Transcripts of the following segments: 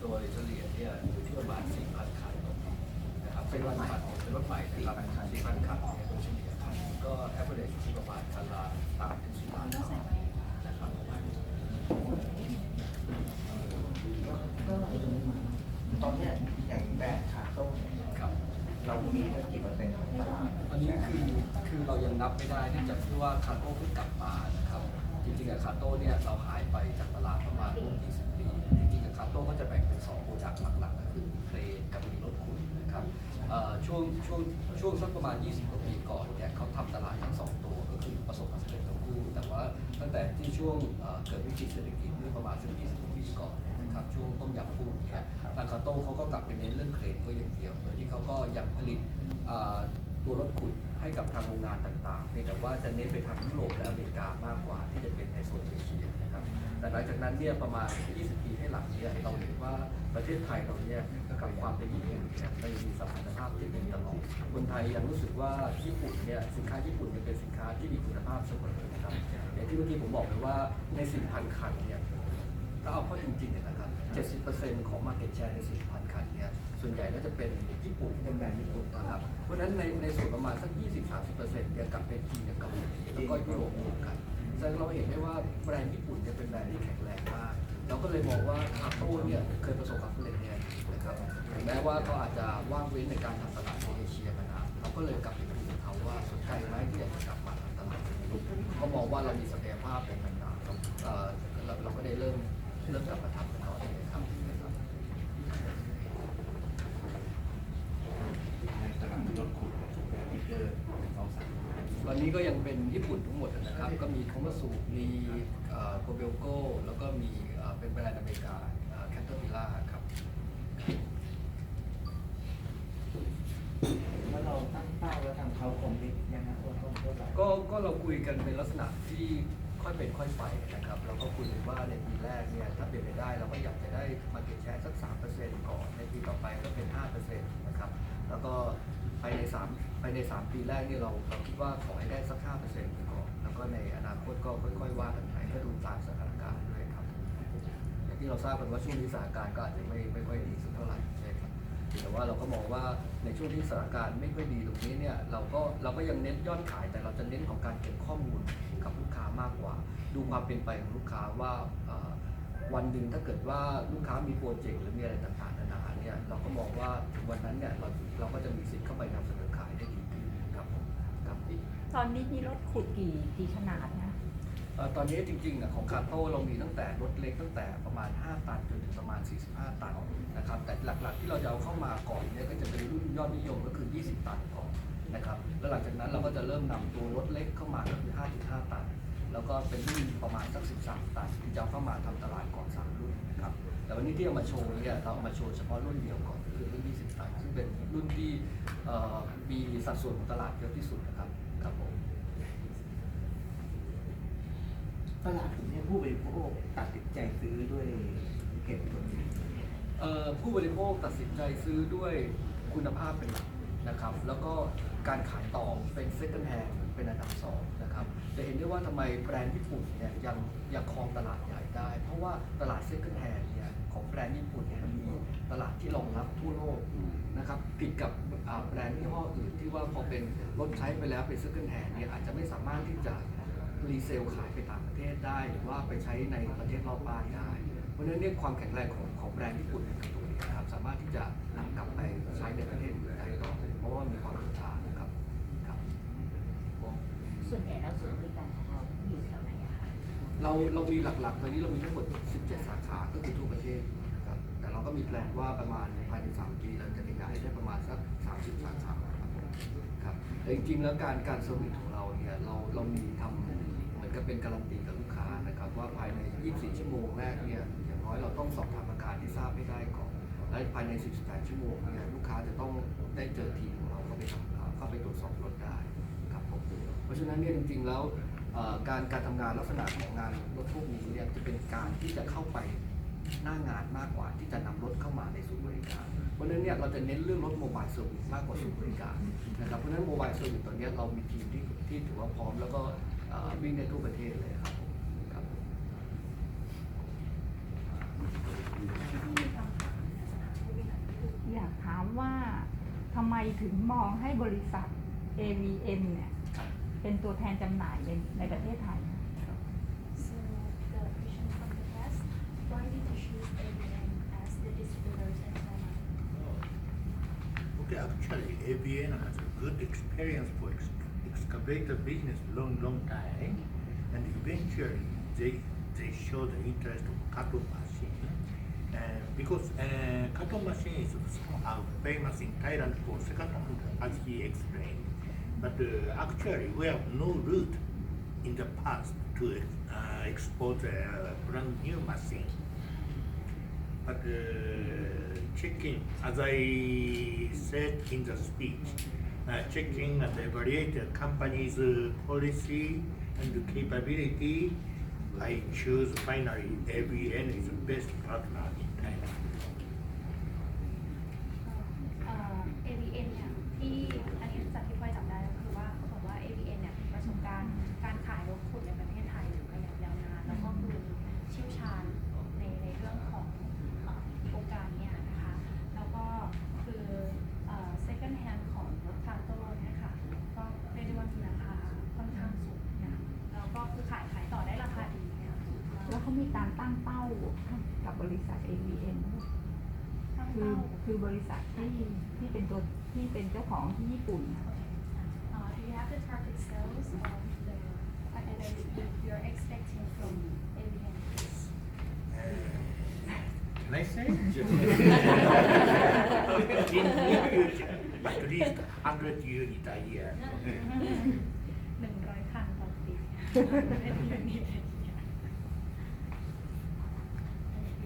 โดยเฉลี่ยเนี่ยอยู่ที่ประมาณ 4,000 คันต่อปีนะครับเป็นรถใหม่เป็นรถใหม่นะครับ4,000 คันเนี่ยโดยเฉลี่ยครับก็ average อยู่ที่ประมาณคันละ3ถึง4ล้านนะครับตอนนี้อย่างแบรนด์ขาโต้เนี่ยครับเรามีสักกี่เปอร์เซ็นต์ของตลาดอันนี้คือคือเรายังนับไม่ได้เนื่องจากที่ว่าคาโต้เพิ่งกลับมานะครับจริงๆอะคาโต้เนี่ยเราหายไปจากตลาดประมาณร่วม20 โต้ก็จะแบ่งเป็น2โปรดักต์หลักๆก็คือเพลนกับมีรถขุนนะครับเอ่อช่วงช่วงช่วงสักประมาณ 20กว่าปีก่อนเนี่ยเขาทำตลาดทั้งสองตัวก็คือประสบความสำเร็จทั้งคู่ แต่ว่าตั้งแต่ที่ช่วงเอ่อเกิดวิกฤตเศรษฐกิจเมื่อประมาณสัก20กว่าปีก่อนเนี่ยนะครับช่วงต้มยำกุ้งเนี่ยทางคาโต้เขาก็กลับไปเน้นเรื่องเครนก็อย่างเดียวโดยที่เขาก็ยังผลิตอ่าตัวรถขุด ให้กับทางโรงงานต่างๆเพียงแต่ว่าจะเน้นไปทางยุโรปและอเมริกามากกว่าที่จะเป็นในโซนเอเชียนะครับแต่หลังจากนั้นเนี่ยประมาณ 20 ปีให้หลังเนี่ยเราเห็นว่าประเทศไทยเราเนี่ยกับความเป็นญี่ปุ่นเนี่ยไม่มีสมรรถภาพที่ดีตลอดคนไทยยังรู้สึกว่าญี่ปุ่นเนี่ยสินค้าญี่ปุ่นเนี่ยเป็นสินค้าที่มีคุณภาพเสมอนะครับอย่างที่เมื่อกี้ผมบอกไปว่าใน4,000คันเนี่ยถ้าเอาเข้าจริงๆเนี่ยนะครับ 70%ของ market share ใน4,000คัน เนี่ยส่วนใหญ่ก็จะเป็นญี่ปุ่นเป็นแบรนด์ญี่ปุ่นนะครับ เพราะฉะนั้นในในส่วนประมาณสัก 20-30%เนี่ยกลับเป็นจีนกับเกาหลีแล้วก็ยุโรปรวมกันแสดงเราเห็นได้ว่าแบรนด์ญี่ปุ่นเนี่ยเป็นแบรนด์ที่แข็งแรงมากเราก็เลยมองว่าคาโต้เนี่ยเคยประสบความสำเร็จเนี่ยนะครับถึงแม้ว่าเขาอาจจะว่างเว้นในการทำตลาดในเอเชียมานานเราก็เลยกลับไปคุยกับเขาว่าสนใจไหมที่อยากจะกลับมาทำตลาดในยุโรปเขามองว่าเรามีศักยภาพในต่างๆเราเราเราก็ได้เริ่มเริ่มกลับมาทำกันต่อเลยครับนะครับ ในตลาดรถขุดถูกแบรนด์มิเตอร์สองสาม วันนี้ก็ยังเป็นญี่ปุ่นทั้งหมดนะครับ ก็มีคอมัสุมีโคเบลโกแล้วก็มีเอ่อเป็นแบรนด์อเมริกาแคทเตอร์พิล่าครับแล้วเราตั้งเป้าแล้วทางเขาคงดิยังไงว่าต้องเท่าไหร่ก็ก็เราคุยกันเป็นลักษณะที่ค่อยเป็นค่อยไปนะครับ เราก็คุยกันว่าในปีแรกเนี่ยถ้าเป็นไปได้เราก็อยากจะได้มาเก็ตแชร์สัก 3%ก่อน ในปีต่อไปก็เป็น 5%นะครับ แล้วก็ภายใน 3 ภายใน 3 ปีแรกเนี่ยเราเราคิดว่าขอให้ได้สัก5%ไปก่อนแล้วก็ในอนาคตก็ค่อยๆว่ากันไปก็ดูตามสถานการณ์ด้วยครับอย่างที่เราทราบกันว่าช่วงนี้สถานการณ์ก็อาจจะไม่ไม่ค่อยดีสักเท่าไหร่ใช่ครับแต่ว่าเราก็มองว่าในช่วงที่สถานการณ์ไม่ค่อยดีตรงนี้เนี่ยเราก็เราก็ยังเน้นยอดขายแต่เราจะเน้นของการเก็บข้อมูลกับลูกค้ามากกว่า ดูความเป็นไปของลูกค้าว่าวันหนึ่งถ้าเกิดว่าลูกค้ามีโปรเจกต์หรือมีอะไรต่างๆนานาเนี่ยเราก็มองว่าถึงวันนั้นเนี่ยเราเราก็จะมีสิทธิ์เข้าไปนำเสนอ ตอนนี้มีรถขุดกี่กี่ขนาดนะเอ่อตอนนี้จริงๆอะของคาโต้เรามีตั้งแต่รถเล็กตั้งแต่ประมาณ 5 ตันจนถึงประมาณ 45 ตันนะครับแต่หลักๆที่เราจะเอาเข้ามาก่อนเนี่ยก็จะเป็นรุ่นยอดนิยมก็คือ 20 ตันก่อนนะครับแล้วหลังจากนั้นเราก็จะเริ่มนำตัวรถเล็กเข้ามาก็คือ 5.5 ตัน แล้วก็เป็นรุ่นประมาณสัก 13 ตันที่จะเอาเข้ามาทำตลาดก่อน 3 รุ่นนะครับแต่วันนี้ที่เอามาโชว์เนี่ยเราเอามาโชว์เฉพาะรุ่นเดียวก่อนก็คือรุ่น 20 ตันซึ่งเป็นรุ่นที่เอ่อมีสัดส่วนของตลาดเยอะที่สุดนะครับ ครับผมตลาดตรงนี้ผู้บริโภคตัดสินใจซื้อด้วยเหตุผลเอ่อผู้บริโภคตัดสินใจซื้อด้วยคุณภาพเป็นหลักนะครับ แล้วก็การขายต่อเป็น second hand เป็นอันดับสองนะครับจะเห็นได้ว่าทำไมแบรนด์ญี่ปุ่นเนี่ยยังยังครองตลาดใหญ่ได้ เพราะว่าตลาด second hand เนี่ยของแบรนด์ญี่ปุ่นเนี่ยมันมีตลาดที่รองรับทั่วโลกนะครับผิดกับแบรนด์ยี่ห้ออื่นที่ว่าพอเป็นรถใช้ไปแล้วเป็น second hand เนี่ยอาจจะไม่สามารถที่จะรีเซลขายไปต่างประเทศได้ หรือว่าไปใช้ในประเทศรอบบ้านได้ เพราะฉะนั้นเนี่ยความแข็งแรงของของแบรนด์ญี่ปุ่นในตรงนี้นะครับสามารถที่จะนำกลับไปใช้ในประเทศอื่นได้ต่อเพราะว่ามีความ เราเรามีหลักๆตอนนี้เรามีทั้งหมด 17 สาขา ก็คือทั่วประเทศนะครับ แต่เราก็มีแพลนว่าประมาณภายใน 3 ปีเราจะขยายได้ประมาณสัก 30 สาขาครับครับแต่จริงๆแล้วการการเซอร์วิสของเราเนี่ยเราเรามีทำเหมือนกับเป็นการันตีกับลูกค้านะครับว่าภายใน 24 ชั่วโมงแรกเนี่ยอย่างน้อยเราต้องสอบถามอาการที่ทราบให้ได้ก่อนและภายใน48ชั่วโมงเนี่ยลูกค้าจะต้องได้เจอทีมของเราเข้าไปทำเข้าไปตรวจสอบรถได้ครับผมเพราะฉะนั้นเนี่ยจริงๆแล้ว การการทำงานลักษณะของงานรถพวกนี้เนี่ยจะเป็นการที่จะเข้าไปหน้างานมากกว่าที่จะนำรถเข้ามาในศูนย์บริการ เพราะฉะนั้นเนี่ยเราจะเน้นเรื่องรถโมบายเซอร์วิสมากกว่าศูนย์บริการนะครับ เพราะฉะนั้นโมบายเซอร์วิสตอนนี้เรามีทีมที่ที่ถือว่าพร้อมแล้วก็วิ่งในทั่วประเทศเลยครับอยากถามว่าทำไมถึงมองให้บริษัท a อ m เนี่ย เป็นตัวแทนจำหน่ายในในประเทศไทย So the question from the press, why did you choose ABN as the distributors in China? Okay, actually, ABN has a good experience for ex- excavator business long, long time, and eventually they they show the interest of cutting machine. And because uh, cutting machine is somehow famous in Thailand for second hand, as he explained. but uh, actually, we have no route in the past to uh, export a brand new machine. But uh, checking, as I said in the speech, uh, checking and evaluate the company's uh, policy and capability, I choose finally ABN is the best partner in Thailand. กับบริษัท AVM ด้วยตั้งคือเป้าคือบริษัทที่ที่เป็นตัวที่เป็นเจ้าของที่ญี่ปุ่นนะ Uh, do you have the target sales of the uh, that you- you're expecting from ABN? Uh, can I say? in near future, at least 100 units a year. หนึ่งร้อยคันต่อปี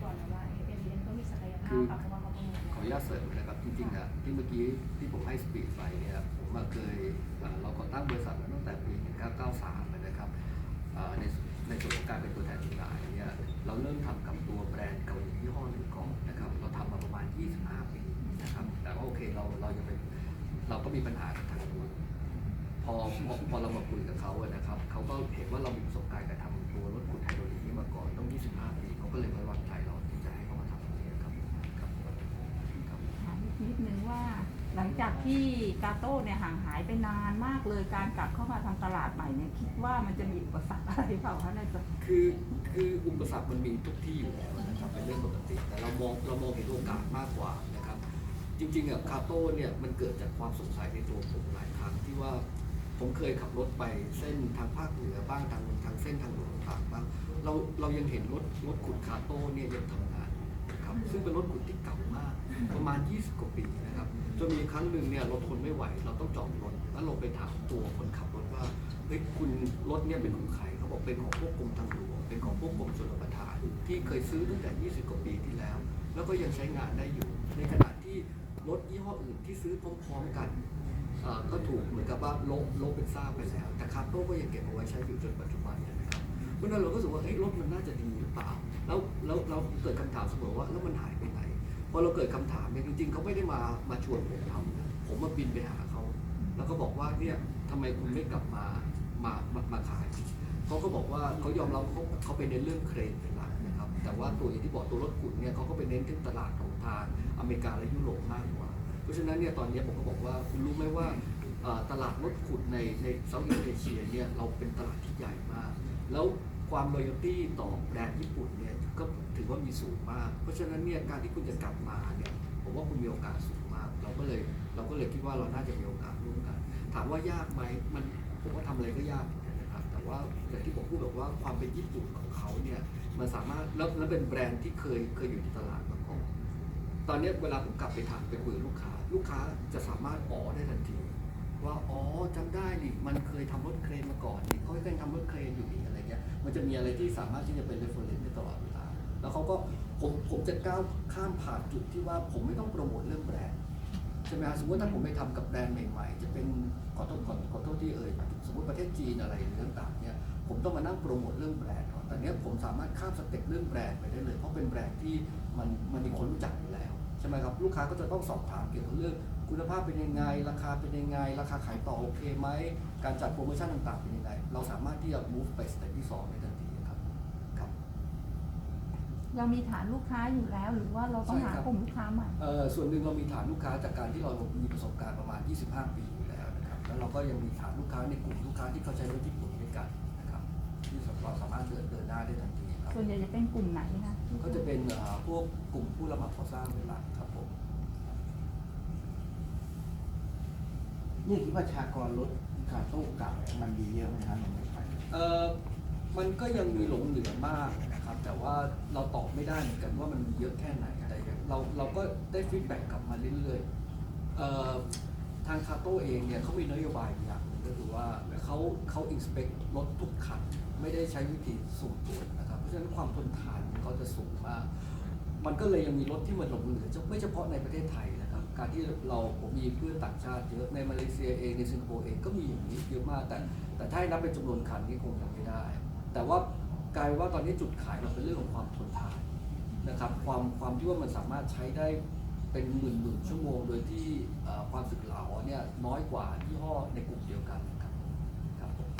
บอกแล้วว่า ABN ก็มีศักยภาพค่ะเพราะว่าเขาประเมิน ขออนุญาตเสริมนะครับจริงๆอะ ที่เมื่อกี้ที่ผมให้สปีดไปเนี่ยผมมาเคยเราก่อตั้งบริษัทมาตั้งแต่ปี 1993เลยนะครับในในส่วนของการเป็นตัวแทนจำหน่ายเนี่ยเราเริ่มทำกับตัวแบรนด์เกาหลียี่ห้อหนึ่งก่อนนะครับเราทำมาประมาณ 25 ปีนะครับแต่ว่าโอเคเราเรายังเป็นเราก็มีปัญหากับทางนู้นพอพอพอเรามาคุยกับเขาอะนะครับเขาก็เห็นว่าเรามีประสบการณ์การทำตัวรถ ที่กาโต้เนี่ยห่างหายไปนานมากเลยการกลับเข้ามาทางตลาดใหม่เนี่ยคิดว่ามันจะมีอุปสรรคอะไรเปล่าคะในตัวคือคืออุปสรรคมันมีทุกที่อยู่แล้วนะครับเป็นเรื่องปกติ แต่เรามองเรามองเห็นโอกาสมากกว่านะครับ จริงๆอะคาโต้เนี่ยมันเกิดจากความสงสัยในตัวผมหลายครั้งที่ว่าผมเคยขับรถไปเส้นทางภาคเหนือบ้างทางทางเส้นทางหลวงต่างๆบ้างเราเรายังเห็นรถรถขุดคาโต้เนี่ยยังทำงานนะครับซึ่งเป็นรถขุดที่เก่ามาก ประมาณ 20 กว่าปีนะครับ จนมีครั้งหนึ่งเนี่ยเราทนไม่ไหว เราต้องจอดรถแล้วลงไปถามตัวคนขับรถว่าเฮ้ยคุณรถเนี่ยเป็นของใครเขาบอกเป็นของพวกกรมทางหลวงเป็นของพวกกรมชลประทาน ที่เคยซื้อตั้งแต่ 20 กว่าปีที่แล้ว แล้วก็ยังใช้งานได้อยู่ ในขณะที่รถยี่ห้ออื่นที่ซื้อพร้อมๆกันก็ถูกเหมือนกับว่าลบลบเป็นซากไปแล้ว แต่คาร์โต้ก็ยังเก็บเอาไว้ใช้อยู่จนปัจจุบันเนี่ยนะครับเพราะนั้นเราก็รู้สึกว่าเฮ้ยรถมันน่าจะดีหรือเปล่า แล้วแล้วเราเกิดคำถามเสมอว่าแล้วมันหาย พอเราเกิดคำถามเนี่ยจริงๆเขาไม่ได้มามาชวนผมทำนะผมมาบินไปหาเขา แล้วก็บอกว่าเนี่ยทำไมคุณไม่กลับมามามามาขายเขาก็บอกว่าเขายอมรับเขาเขาไปเน้นเรื่องเครนเป็นหลักนะครับ แต่ว่าตัวอย่างที่บอกตัวรถขุดเนี่ยเขาก็ไปเน้นที่ตลาดของทางอเมริกาและยุโรปมากกว่า เพราะฉะนั้นเนี่ยตอนนี้ผมก็บอกว่าคุณรู้ไหมว่าตลาดรถขุดในในเซาท์อีสเอเชียเนี่ยเราเป็นตลาดที่ใหญ่มาก แล้ว ความรอยัลตี้ต่อแบรนด์ญี่ปุ่นเนี่ยก็ถือว่ามีสูงมาก เพราะฉะนั้นเนี่ยการที่คุณจะกลับมาเนี่ยผมว่าคุณมีโอกาสสูงมาก เราก็เลยเราก็เลยคิดว่าเราน่าจะมีโอกาสร่วมกัน ถามว่ายากไหมมันผมว่าทำอะไรก็ยากนะครับแต่ว่าอย่างที่ผมพูดแบบว่าความเป็นญี่ปุ่นของเขาเนี่ยมันสามารถแล้วแล้วเป็นแบรนด์ที่เคยเคยอยู่ในตลาดมาก่อนตอนนี้เวลาผมกลับไปถามไปคุยกับลูกค้า ลูกค้าจะสามารถอ๋อได้ทันที ว่าอ๋อจำได้ดิมันเคยทำรถเครนมาก่อนนี่เขาเคยทำรถเครนอยู่นี่อะไรเงี้ยมันจะมีอะไรที่สามารถที่จะเป็น reference ได้ตลอดเวลาแล้วเขาก็ผมผมจะก้าวข้ามผ่านจุดที่ว่าผมไม่ต้องโปรโมทเรื่องแบรนด์ใช่ไหมฮะสมมติถ้าผมไปทำกับแบรนด์ใหม่ๆ จะเป็นขอโทษขอขอโทษที่เอ่ยสมมติประเทศจีนอะไรเรื่องต่างๆเนี่ยผมต้องมานั่งโปรโมทเรื่องแบรนด์ก่อนแต่เนี้ยผมสามารถข้ามสเต็ปเรื่องแบรนด์ไปได้เลย เพราะเป็นแบรนด์ที่มันมันมีคนรู้จักอยู่แล้วใช่ไหมครับลูกค้าก็จะต้องสอบถามเกี่ยวกับเรื่อง คุณภาพเป็นยังไง ราคาเป็นยังไง ราคาขายต่อโอเคไหม การจัดโปรโมชั่นต่างๆเป็นยังไง เราสามารถที่จะ move ไปสเต็ปที่สองได้ทันทีครับครับ เรามีฐานลูกค้าอยู่แล้ว หรือว่าเราต้องหากลุ่มลูกค้าใหม่ เอ่อส่วนหนึ่งเรามีฐานลูกค้าจากการที่เรามีประสบการณ์ประมาณ 25 ปีอยู่แล้วนะครับ แล้วเราก็ยังมีฐานลูกค้าในกลุ่มลูกค้าที่เขาใช้รถญี่ปุ่นด้วยกันนะครับ ที่เราสามารถเดินเดินหน้าได้ทันทีครับ ส่วนใหญ่จะเป็นกลุ่มไหนคะ ก็จะเป็นเอ่อพวกกลุ่มผู้รับเหมาก่อสร้างเป็นหลักครับผม นี่คิดว่าชากรรถขาโต้เก่ามันมีเยอะไหมครับในเองไทยเออมันก็ยังมีหลงเหลือมากนะครับ แต่ว่าเราตอบไม่ได้เหมือนกันว่ามันมีเยอะแค่ไหนแต่เราเราก็ได้ฟีดแบ็กกลับมาเรื่อยๆเอ่อทางคาโต้เองเนี่ยเขามีนโยบายอย่างหนึงก็คือว่าเขาเขาอินสเปกรถทุกคันไม่ได้ใช้วิธีสุ่มตรวจนะครับ เพราะฉะนั้นความทนทานเขาจะสูงมาก มันก็เลยยังมีรถที่มันหลงเหลือไม่เฉพาะในประเทศไทยนะครับ การที่เราผมมีเพื่อนต่างชาติเยอะในมาเลเซียเองในสิงคโปร์เองก็มีอย่างนี้เยอะมากแต่ แต่ถ้าให้นับเป็นจำนวนคันนี่คงยังไม่ได้ แต่ว่ากลายว่าตอนนี้จุดขายเราเป็นเรื่องของความทนทานนะครับความความที่ว่ามันสามารถใช้ได้เป็นหมื่นหมื่นชั่วโมง โดยที่เอ่อความสึกหลาเนี่ยน้อยกว่ายี่ห้อในกลุ่มเดียวกันครับครับผม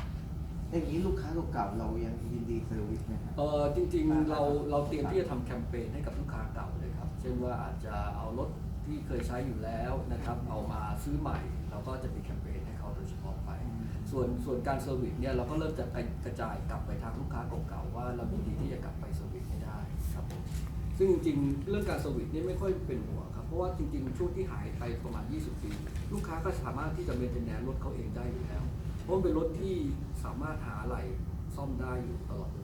อย่างนี้ลูกค้าเก่าๆเรายังยินดีเซอร์วิสไหมครับเออจริงๆเราเราเตรียมที่จะทำแคมเปญให้กับลูกค้าเก่าเลยครับ เช่นว่าอาจจะเอารถ ที่เคยใช้อยู่แล้วนะครับเอามาซื้อใหม่ เราก็จะมีแคมเปญให้เขาโดยเฉพาะไป ส่วนส่วนการเซอร์วิสเนี่ยเราก็เริ่มจะกระจายกลับไปทางลูกค้าเก่าๆว่าเรายินดีที่จะกลับไปเซอร์วิสให้ได้ครับผมซึ่งจริงๆเรื่องการเซอร์วิสนี่ไม่ค่อยเป็นห่วงครับเพราะว่าจริงๆช่วงที่หายไปประมาณ 20 ปี ลูกค้าก็สามารถที่จะเมนเทนแนนรถเขาเองได้อยู่แล้ว เพราะมันเป็นรถที่สามารถหาอะไรซ่อมได้อยู่ตลอดเวลา